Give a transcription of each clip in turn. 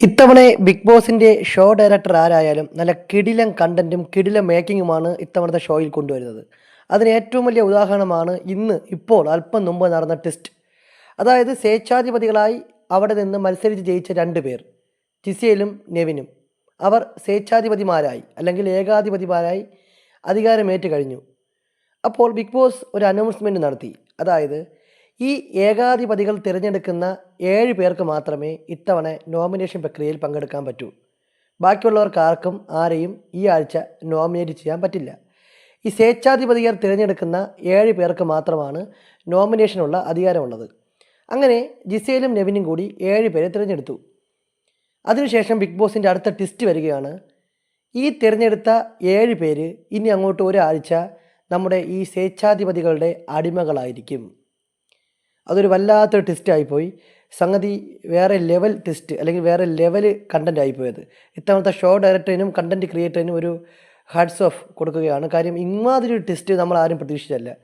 ഇത്തവണ ബിഗ് ബോസിന്റെ show director ആരായാലും നല്ല കിടിലം കണ്ടന്റും കിടിലം മേക്കിങ്ങുമാണ് ഇത്തവണത്തെ ഷോയിൽ കൊണ്ടുവരുന്നത്. അതിന് ഏറ്റവും വലിയ ഉദാഹരണമാണ് ഇന്ന് ഇപ്പോൾ അല്പം മുമ്പ് നടന്ന ടെസ്റ്റ് അതായത് സ്വേച്ഛാധിപതികളായി അവിടെ നിന്ന് മത്സരിച്ച് ജയിച്ച രണ്ട് പേർ ജിസേലും നെവിനും. അവർ സ്വേച്ഛാധിപതിമാരായി അല്ലെങ്കിൽ ഏകാധിപതിമാരായി അധികാരമേറ്റ് കഴിഞ്ഞു. അപ്പോൾ ബിഗ് ബോസ് ഒരു അനൗൺസ്മെന്റ് നടത്തി. അതായത് ഈ ഏകാധിപതികൾ തിരഞ്ഞെടുക്കുന്ന ഏഴ് പേർക്ക് മാത്രമേ ഇത്തവണ നോമിനേഷൻ പ്രക്രിയയിൽ പങ്കെടുക്കാൻ പറ്റൂ. ബാക്കിയുള്ളവർക്ക് ആർക്കും ആരെയും ഈ ആഴ്ച നോമിനേറ്റ് ചെയ്യാൻ പറ്റില്ല. ഈ സ്വേച്ഛാധിപതികൾ തിരഞ്ഞെടുക്കുന്ന ഏഴ് പേർക്ക് മാത്രമാണ് നോമിനേഷനുള്ള അധികാരമുള്ളത്. അങ്ങനെ ജിസയിലും നെവിനും കൂടി ഏഴ് പേരെ തിരഞ്ഞെടുത്തു. അതിനുശേഷം ബിഗ് ബോസിന്റെ അടുത്ത ടെസ്റ്റ് വരികയാണ്. ഈ തിരഞ്ഞെടുത്ത ഏഴ് പേര് ഇനി അങ്ങോട്ട് ഒരാഴ്ച നമ്മുടെ ഈ സ്വേച്ഛാധിപതികളുടെ അടിമകളായിരിക്കും. അതൊരു വല്ലാത്തൊരു ടെസ്റ്റ് ആയിപ്പോയി. സംഗതി വേറെ ലെവൽ ടെസ്റ്റ് അല്ലെങ്കിൽ വേറെ ലെവൽ കണ്ടന്റ് ആയിപ്പോയത്. ഇത്തവണത്തെ ഷോ ഡയറക്ടറിനും കണ്ടന്റ് ക്രിയേറ്ററിനും ഒരു ഹാഡ്സ് ഓഫ് കൊടുക്കുകയാണ്. കാര്യം ഇമാതിരി ഒരു ടെസ്റ്റ് നമ്മൾ ആരും പ്രതീക്ഷിച്ചല്ല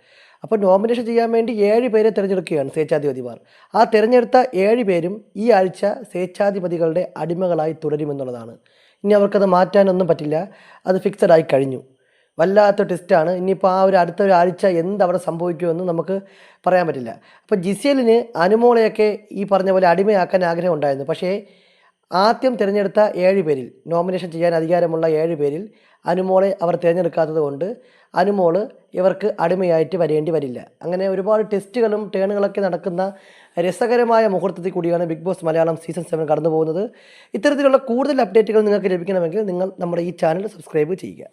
അപ്പോൾ നോമിനേഷൻ ചെയ്യാൻ വേണ്ടി ഏഴ് പേരെ തിരഞ്ഞെടുക്കുകയാണ് സ്വേച്ഛാധിപതിമാർ. ആ തിരഞ്ഞെടുത്ത ഏഴ് പേരും ഈ ആഴ്ച സ്വേച്ഛാധിപതികളുടെ അടിമകളായി തുടരുമെന്നുള്ളതാണ്. ഇനി അവർക്കത് മാറ്റാനൊന്നും പറ്റില്ല. അത് ഫിക്സഡ് ആയി കഴിഞ്ഞു. വല്ലാത്ത ടെസ്റ്റാണ് ഇനിയിപ്പോൾ ആ ഒരു അടുത്ത ഒരാഴ്ച എന്തവിടെ സംഭവിക്കുമെന്ന് നമുക്ക് പറയാൻ പറ്റില്ല. അപ്പോൾ ജിസേലിന് അനുമോളെയൊക്കെ ഈ പറഞ്ഞ പോലെ അടിമയാക്കാൻ ആഗ്രഹം ഉണ്ടായിരുന്നു. പക്ഷേ ആദ്യം തിരഞ്ഞെടുത്ത ഏഴ് പേരിൽ നോമിനേഷൻ ചെയ്യാൻ അധികാരമുള്ള ഏഴ് പേരിൽ അനുമോളെ അവർ തിരഞ്ഞെടുക്കാത്തത് കൊണ്ട് അനുമോൾ ഇവർക്ക് അടിമയായിട്ട് വരേണ്ടി വരില്ല. അങ്ങനെ ഒരുപാട് ടെസ്റ്റുകളും ടേണുകളൊക്കെ നടക്കുന്ന രസകരമായ മുഹൂർത്തത്തിൽ കൂടിയാണ് Bigg Boss Malayalam season seven കടന്നു പോകുന്നത് ഇത്തരത്തിലുള്ള കൂടുതൽ അപ്ഡേറ്റുകൾ നിങ്ങൾക്ക് ലഭിക്കണമെങ്കിൽ നിങ്ങൾ നമ്മുടെ ഈ ചാനൽ സബ്സ്ക്രൈബ് ചെയ്യുക.